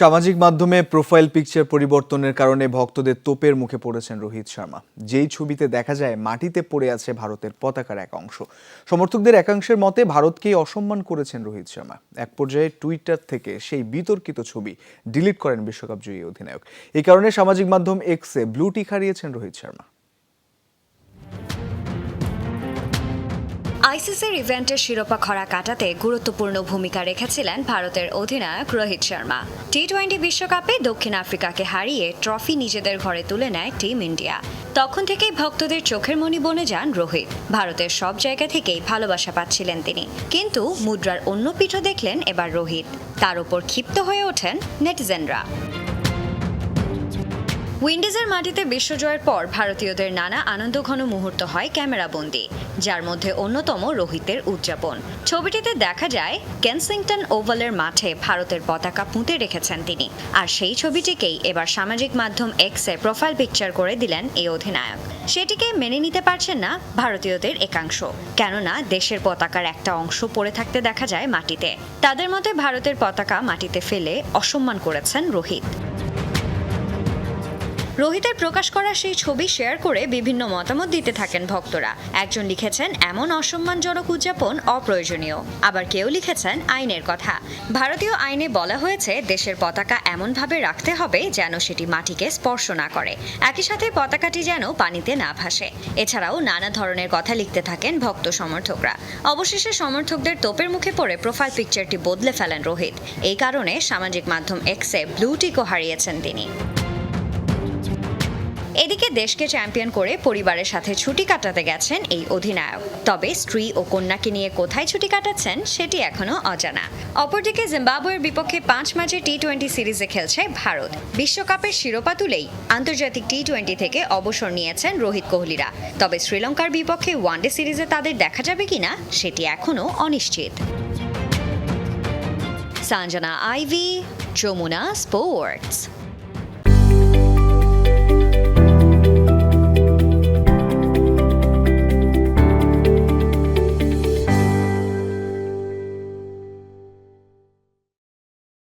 সামাজিক মাধ্যমে profile picture পরিবর্তনের কারণে ভক্তদের তোপের মুখে পড়েছেন রোহিত শর্মা। যেই ছবিতে দেখা যায়, মাটিতে পড়ে আছে ভারতের পতাকার এক অংশ। সমর্থকদের একাংশের মতে, ভারতকেই অসম্মান করেছেন রোহিত শর্মা। এক পর্যায়ে টুইটার থেকে সেই বিতর্কিত ছবি ডিলিট করেন বিশ্বকাপ জয়ী অধিনায়ক। এই কারণে সামাজিক মাধ্যম এক্সে ব্লু টিক হারিয়েছেন রোহিত শর্মা। আইসিসির ইভেন্টের শিরোপা খরা কাটাতে গুরুত্বপূর্ণ ভূমিকা রেখেছিলেন ভারতের অধিনায়ক রোহিত শর্মা। টি টোয়েন্টি বিশ্বকাপে দক্ষিণ আফ্রিকাকে হারিয়ে ট্রফি নিজেদের ঘরে তুলে নেয় টিম ইন্ডিয়া। তখন থেকেই ভক্তদের চোখের মনি বনে যান রোহিত। ভারতের সব জায়গা থেকেই ভালোবাসা পাচ্ছিলেন তিনি। কিন্তু মুদ্রার অন্য পিঠ দেখলেন এবার রোহিত। তার উপর ক্ষিপ্ত হয়ে ওঠেন নেটিজেনরা। উইন্ডিজের মাটিতে বিশ্বজয়ের পর ভারতীয়দের নানা আনন্দঘন মুহূর্ত হয় ক্যামেরাবন্দি যার মধ্যে অন্যতম রোহিতের উদযাপন। ছবিটিতে দেখা যায়, কেনসিংটন ওভালের মাঠে ভারতের পতাকা পুঁতে রেখেছেন তিনি। আর সেই ছবিটিকেই এবার সামাজিক মাধ্যম এক্সে প্রোফাইল পিকচার করে দিলেন এই অধিনায়ক। সেটিকে মেনে নিতে পারছেন না ভারতীয়দের একাংশ। কেননা, দেশের পতাকার একটা অংশ পড়ে থাকতে দেখা যায় মাটিতে। তাদের মতে ভারতের পতাকা মাটিতে ফেলে অসম্মান করেছেন রোহিত। রোহিতের প্রকাশ করা সেই ছবি শেয়ার করে বিভিন্ন মতামত দিতে থাকেন ভক্তরা। একজন লিখেছেন, এমন অসম্মানজনক উদযাপন অপ্রয়োজনীয়। আবার কেউ লিখেছেন, আইনের কথা। ভারতীয় আইনে বলা হয়েছে, দেশের পতাকা এমনভাবে রাখতে হবে যেন সেটি মাটিকে স্পর্শ না করে। একই সাথে পতাকাটি যেন পানিতে না ভাসে। এছাড়াও নানা ধরনের কথা লিখতে থাকেন ভক্ত সমর্থকরা। অবশেষে সমর্থকদের তোপের মুখে পড়ে প্রোফাইল পিকচারটি বদলে ফেলেন রোহিত। এই কারণে সামাজিক মাধ্যম এক্সে ব্লু টিকও হারিয়েছেন তিনি। এদিকে দেশকে চ্যাম্পিয়ন করে পরিবারের সাথে ছুটি কাটাতে গেছেন এই অধিনায়ক। তবে স্ত্রী ও কন্যাকে নিয়ে কোথায় ছুটি কাটাচ্ছেন সেটি এখনও অজানা। অপরদিকে জিম্বাবুয়ের বিপক্ষে পাঁচ ম্যাচে টি টোয়েন্টি সিরিজে খেলছে ভারত। বিশ্বকাপের শিরোপা তুলেই আন্তর্জাতিক টি টোয়েন্টি থেকে অবসর নিয়েছেন রোহিত কোহলিরা। তবে শ্রীলঙ্কার বিপক্ষে ওয়ানডে সিরিজে তাদের দেখা যাবে কিনা সেটি এখনও অনিশ্চিত। Sanjana Ivy, Jamuna sports.